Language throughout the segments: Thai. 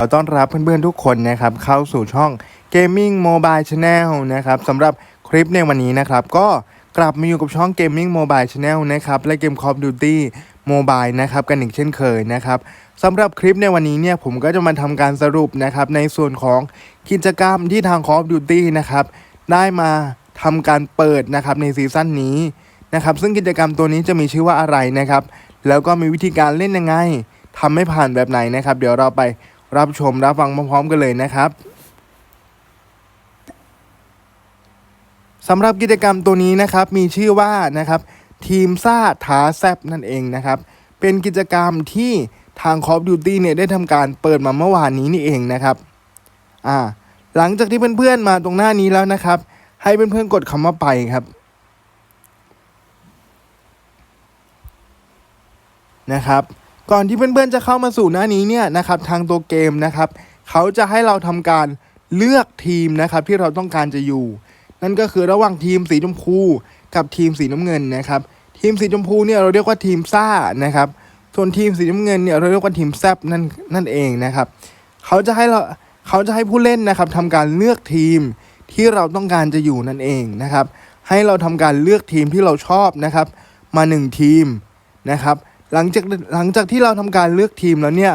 ขอต้อนรับเพื่อนๆทุกคนนะครับเข้าสู่ช่อง Gaming Mobile Channel นะครับสำหรับคลิปในวันนี้นะครับ ก็กลับมาอยู่กับช่อง Gaming Mobile Channel นะครับและเกม Call of Duty Mobile นะครับกันอีกเช่นเคยนะครับสำหรับคลิปในวันนี้เนี่ยผมก็จะมาทำการสรุปนะครับในส่วนของกิจกรรมที่ทาง Call of Duty นะครับได้มาทำการเปิดนะครับในซีซั่นนี้นะครับซึ่งกิจกรรมตัวนี้จะมีชื่อว่าอะไรนะครับแล้วก็มีวิธีการเล่นยังไงทำให้ผ่านแบบไหนนะครับ เดี๋ยวเราไป รับชมรับฟังพร้อมๆกันเลยนะครับสำหรับกิจกรรมตัวนี้นะครับมีชื่อว่านะครับทีมซ่าท้าแซบนั่นเองนะครับ เป็นกิจกรรมที่ทาง Call of Duty เนี่ยได้ทำการเปิดมาเมื่อวานนี้นี่เองนะครับอ่าหลังจากที่เพื่อนๆมาตรงหน้านี้แล้วนะครับ ให้เพื่อนๆกดคำว่าไปครับนะครับ ก่อนที่เพื่อนๆจะเข้ามาสู่หน้านี้เนี่ยนะครับทางตัวเกมนะครับเขาจะให้เราทำการเลือกทีมนะครับที่เราต้องการจะอยู่ นั่นก็คือระหว่างทีมสีชมพูกับทีมสีน้ำเงินนะครับ ทีมสีชมพูเนี่ยเราเรียกว่าทีมซ่านะครับส่วนทีมสีน้ำเงินเนี่ยเราเรียกว่าทีมแซบนั่นนั่นเองนะครับเขาจะให้เราเขาจะให้ผู้เล่นนะครับทำการเลือกทีมที่เราต้องการจะอยู่นั่นเองนะครับ ให้เราทำการเลือกทีมที่เราชอบนะครับ มาหนึ่งทีมนะครับ หลังจากหลังจากที่เราทำการเลือกทีมแล้วเนี่ย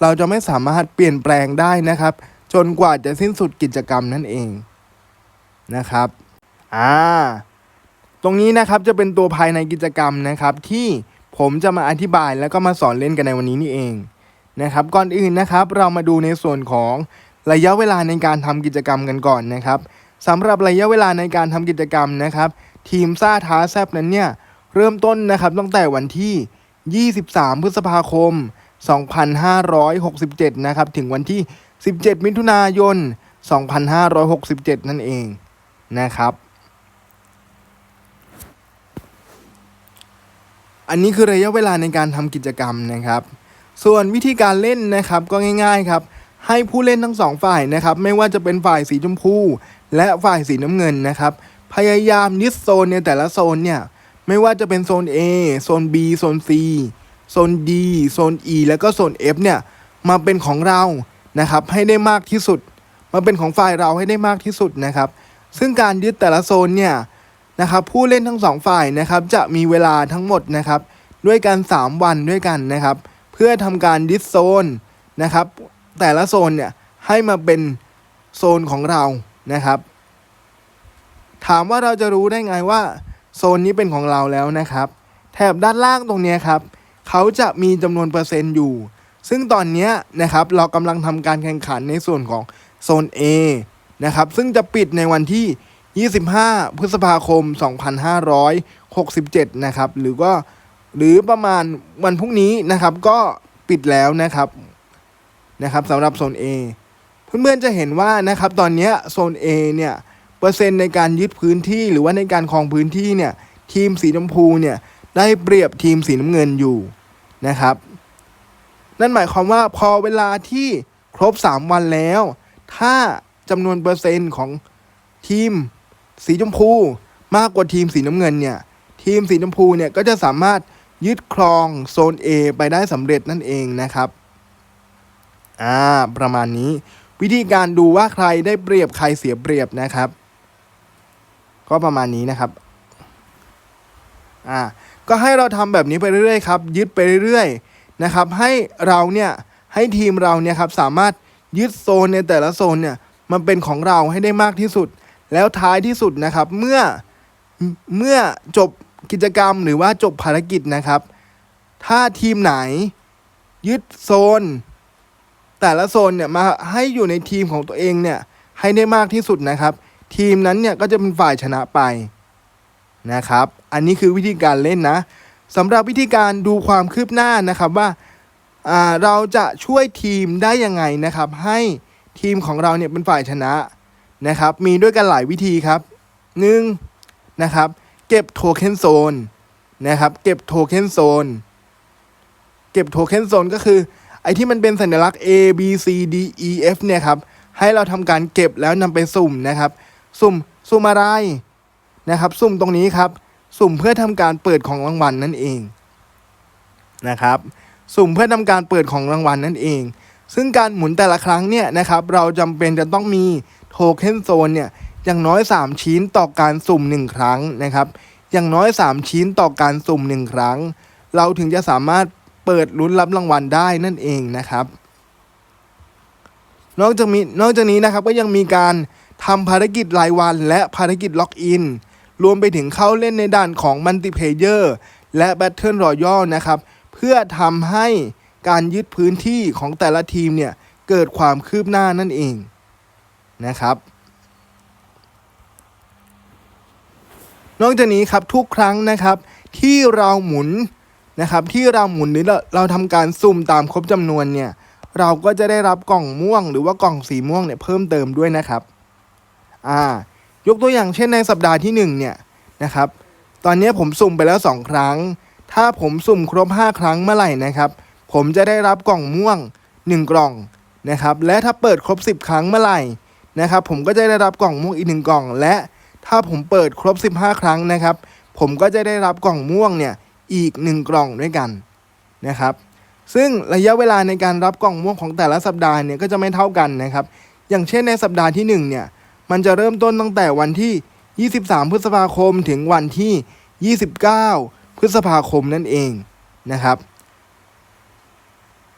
เราจะไม่สามารถเปลี่ยนแปลงได้นะครับ จนกว่าจะสิ้นสุดกิจกรรมนั่นเองนะครับอ่าตรงนี้นะครับจะเป็นตัวภายในกิจกรรมนะครับ ที่ผมจะมาอธิบายแล้วก็มาสอนเล่นกันในวันนี้นี่เองนะครับ ก่อนอื่นนะครับ เรามาดูในส่วนของระยะเวลาในการทำกิจกรรมกันก่อนนะครับสำหรับระยะเวลาในการทำกิจกรรมนะครับ ทีมซ่าท้าแซบนั้นเนี่ยเริ่มต้นนะครับตั้งแต่วันที่ 23 พฤษภาคม 2567 นะครับ ถึงวันที่ 17 มิถุนายน 2567 นั่นเองนะครับ อันนี้คือระยะเวลาในการทำกิจกรรมนะครับ ส่วนวิธีการเล่นนะครับก็ง่าย ๆครับ ให้ผู้เล่นทั้งสองฝ่ายนะครับ ไม่ว่าจะเป็นฝ่ายสีชมพู และฝ่ายสีน้ำเงินนะครับ พยายามยึดโซนในแต่ละโซนเนี่ย ไม่ว่าจะเป็นโซน A โซน B โซน C โซน D โซน E แล้วก็โซน F เนี่ยมาเป็นของเรานะครับให้ได้มากที่สุด มาเป็นของฝ่ายเราให้ได้มากที่สุดนะครับ ซึ่งการยึดแต่ละโซนเนี่ยนะครับผู้เล่นทั้งสองฝ่ายนะครับจะมีเวลาทั้งหมดนะครับด้วยกัน 3 วันด้วยกันนะครับ เพื่อทำการยึดโซนนะครับ แต่ละโซนเนี่ยให้มาเป็นโซนของเรานะครับ ถามว่าเราจะรู้ได้ไงว่า โซนนี้เป็นของเราแล้วนะครับ แถบด้านล่างตรงนี้ครับเขาจะมีจำนวนเปอร์เซ็นต์อยู่ ซึ่งตอนนี้นะครับเรากำลังทำการแข่งขันในส่วนของโซน A นะครับซึ่งจะปิดในวันที่ 25 พฤษภาคม 2567 นะครับ หรือก็หรือประมาณวันพรุ่งนี้นะครับ ก็ปิดแล้วนะครับนะครับสำหรับโซน A เพื่อนๆจะเห็นว่านะครับตอนนี้โซน A เนี่ย เปอร์เซ็นต์ในการยึดพื้นที่หรือว่าในการครองพื้นที่เนี่ยทีมสีชมพูเนี่ยได้เปรียบทีมสีน้ำเงินอยู่นะครับ นั่นหมายความว่าพอเวลาที่ครบ 3 วันแล้ว ถ้าจำนวนเปอร์เซ็นต์ของทีมสีชมพู มากกว่าทีมสีน้ำเงินเนี่ยทีมสีชมพูเนี่ยก็จะสามารถยึดครองโซน A ไปได้สำเร็จนั่นเองนะครับอ่าประมาณนี้ วิธีการดูว่าใครได้เปรียบใครเสียเปรียบนะครับ ก็ประมาณนี้นะครับอ่าก็ให้เราทำแบบนี้ไปเรื่อยๆครับยึดไปเรื่อยๆนะครับ ให้เราเนี่ยให้ทีมเราเนี่ยครับสามารถยึดโซนในแต่ละโซนเนี่ยมันเป็นของเราให้ได้มากที่สุด แล้วท้ายที่สุดนะครับ เมื่อเมื่อจบกิจกรรมหรือว่าจบภารกิจนะครับ ถ้าทีมไหนยึดโซน แต่ละโซนเนี่ยมาให้อยู่ในทีมของตัวเองเนี่ยให้ได้มากที่สุดนะครับ ทีมนั้นเนี่ยก็จะเป็นฝ่ายชนะไปนะครับ อันนี้คือวิธีการเล่นนะสำหรับวิธีการดูความคืบหน้านะครับว่าเราจะช่วยทีมได้ยังไงนะครับ ให้ทีมของเราเนี่ยเป็นฝ่ายชนะนะครับ มีด้วยกันหลายวิธีครับหนึ่งนะครับ เก็บโทเค็นโซนนะครับ เก็บโทเค็นโซนเก็บโทเค็นโซนก็คือ ไอที่มันเป็นสัญลักษณ์ A B C D E F เนี่ยครับ ให้เราทำการเก็บแล้วนำไปสุ่มนะครับ สุ่มสุ่มอะไรนะครับ สุ่มตรงนี้ครับ สุ่มเพื่อทำการเปิดของรางวัลนั่นเองนะครับ สุ่มเพื่อทำการเปิดของรางวัลนั่นเอง ซึ่งการหมุนแต่ละครั้งเนี่ยนะครับ เราจำเป็นจะต้องมีโทเค็นโซนเนี่ยอย่างน้อย 3 ชิ้นต่อการสุ่ม 1 ครั้งนะครับ อย่างน้อย 3 ชิ้นต่อการสุ่ม 1 ครั้ง เราถึงจะสามารถเปิดลุ้นรับรางวัลได้นั่นเองนะครับ นอกจากมีนอกจากนี้นะครับก็ยังมีการ ทำภารกิจรายวันและภารกิจล็อกอิน รวมไปถึงเข้าเล่นในด่านของมัลติเพเยอร์และ Battle Royale นะครับ เพื่อทำให้การยึดพื้นที่ของแต่ละทีมเนี่ย เกิดความคืบหน้านั่นเองนะครับ นอกจากนี้ครับทุกครั้งนะครับ ที่เราหมุนนะครับ ที่เราหมุนหรือเราเราทำการสุ่มตามครบจำนวนเนี่ย เราก็จะได้รับกล่องม่วงหรือว่ากล่องสีม่วงเนี่ยเพิ่มเติมด้วยนะครับ อ่ายกตัวอย่างเช่นในสัปดาห์ที่1เนี่ยนะครับ ตอนนี้ผมสุ่มไปแล้ว 2 ครั้ง ถ้าผมสุ่มครบ 5 ครั้งเมื่อไหร่นะครับ ผมจะได้รับกล่องม่วง 1 กล่องนะครับ และถ้าเปิดครบ 10 ครั้งเมื่อไหร่นะครับ ผมก็จะได้รับกล่องม่วงอีกหนึ่งกล่อง และถ้าผมเปิดครบ 15 ครั้งนะครับ ผมก็จะได้รับกล่องม่วงเนี่ยอีก 1 กล่องด้วยกันนะครับ ซึ่งระยะเวลาในการรับกล่องม่วงของแต่ละสัปดาห์เนี่ยก็จะไม่เท่ากันนะครับ อย่างเช่นในสัปดาห์ที่1เนี่ย มันจะเริ่มต้นตั้งแต่วันที่ 23 พฤษภาคมถึงวันที่ 29 พฤษภาคมนั่นเองนะครับ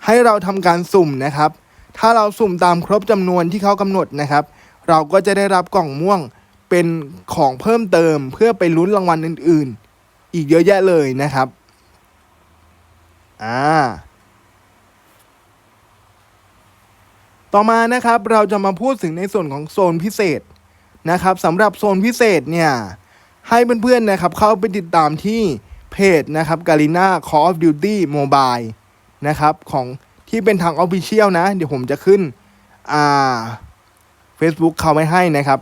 ให้เราทำการสุ่มนะครับ ถ้าเราสุ่มตามครบจำนวนที่เขากำหนดนะครับ เราก็จะได้รับกล่องม่วงเป็นของเพิ่มเติมเพื่อไปลุ้นรางวัลอื่น ๆ อีกเยอะแยะเลยนะครับ อ่า ต่อมานะครับเราจะมาพูดถึงในส่วนของโซนพิเศษนะครับสำหรับโซนพิเศษเนี่ยให้เพื่อนๆนะครับเข้าไปติดตามที่เพจนะครับ g a l i n a Call of Duty Mobile นะครับของที่เป็นทาง Official นะ เดี๋ยวผมจะขึ้นอ่า Facebook เขาไว้ให้นะครับ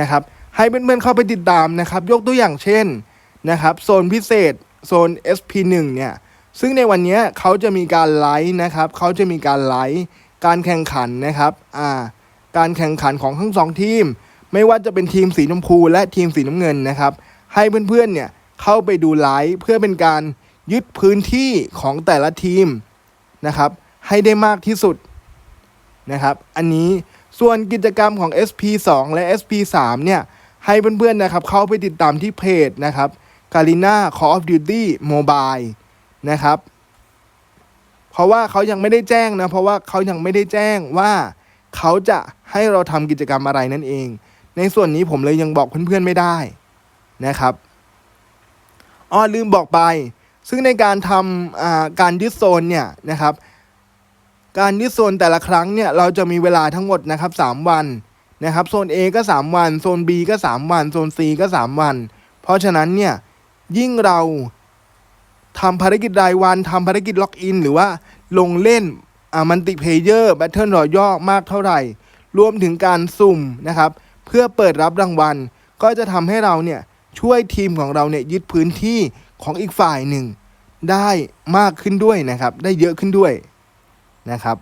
นะครับ ให้เพื่อนๆเข้าไปติดตามนะครับ ยกตัวอย่างเช่นนะครับโซนพิเศษโซน SP1 เนี่ย ซึ่งในวันนี้เขาจะมีการไลฟ์นะครับเขาจะมีการไลฟ์การแข่งขันนะครับอ่าการแข่งขันของทั้งสองทีม ไม่ว่าจะเป็นทีมสีชมพูและทีมสีน้ำเงินนะครับ ให้เพื่อนๆเนี่ยเข้าไปดูไลฟ์เพื่อเป็นการยึดพื้นที่ของแต่ละทีมนะครับ ให้ได้มากที่สุดนะครับ อันนี้ส่วนกิจกรรมของ SP2 และ SP3 เนี่ย ให้เพื่อนๆนะครับ เข้าไปติดตามที่เพจนะครับ g a l i n a Call of Duty Mobile นะครับ เพราะว่าเขายังไม่ได้แจ้งนะ เพราะว่าเขายังไม่ได้แจ้งว่าเขาจะให้เราทำกิจกรรมอะไรนั่นเอง ในส่วนนี้ผมเลยยังบอกเพื่อนๆไม่ได้นะครับอ้อลืมบอกไป ซึ่งในการทำการยึดโซนเนี่ยนะครับ การยึดโซนแต่ละครั้งเนี่ยเราจะมีเวลาทั้งหมดนะครับ 3 วันนะครับโซน A ก็ 3 วัน โซน B ก็ 3 วัน โซน C ก็ 3 วัน เพราะฉะนั้นเนี่ยยิ่งเรา ทำภารกิจรายวันทำภารกิจล็อกอิน หรือว่าลงเล่นมันติเพเยอร์แบทเทิลรอย่อมากเท่าไหร่ รวมถึงการสุ่มนะครับ เพื่อเปิดรับรางวัล ก็จะทำให้เราเนี่ยช่วยทีมของเราเนี่ยยึดพื้นที่ของอีกฝ่ายหนึ่ง ได้มากขึ้นด้วยนะครับ ได้เยอะขึ้นด้วยนะครับ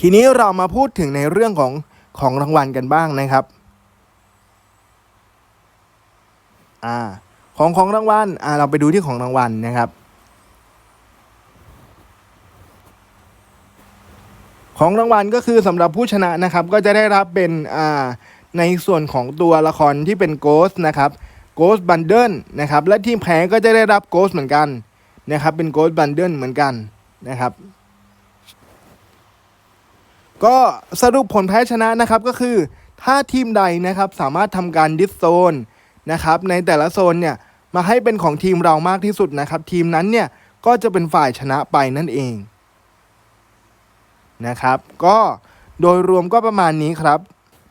ทีนี้เรามาพูดถึงในเรื่องของของรางวัลกันบ้างนะครับ อ่าของของรางวัลอ่าเราไปดูที่ของรางวัลนะครับ ของรางวัลก็คือสำหรับผู้ชนะนะครับ ก็จะได้รับเป็นอ่าในส่วนของตัวละครที่เป็นโกสนะครับโกสบันเดิลนะครับและทีมแพ้ก็จะได้รับโกสเหมือนกันนะครับ เป็นโกสบันเดิลเหมือนกันนะครับก็สรุปผลแพ้ชนะนะครับก็คือ ถ้าทีมใดนะครับสามารถทำการดิสโซน นะครับในแต่ละโซนเนี่ยมาให้เป็นของทีมเรามากที่สุดนะครับ ทีมนั้นเนี่ยก็จะเป็นฝ่ายชนะไปนั่นเองนะครับ ก็โดยรวมก็ประมาณนี้ครับ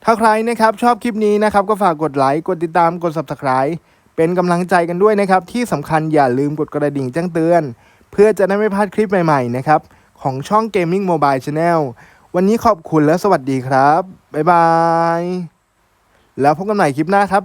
ถ้าใครนะครับชอบคลิปนี้นะครับ ก็ฝากกดไลค์กดติดตามกด subscribe เป็นกำลังใจกันด้วยนะครับ ที่สำคัญอย่าลืมกดกระดิ่งแจ้งเตือน เพื่อจะได้ไม่พลาดคลิปใหม่ๆนะครับ ของช่อง Gaming Mobile Channel วันนี้ขอบคุณและสวัสดีครับ บ๊ายบาย แล้วพบกันใหม่คลิปหน้าครับ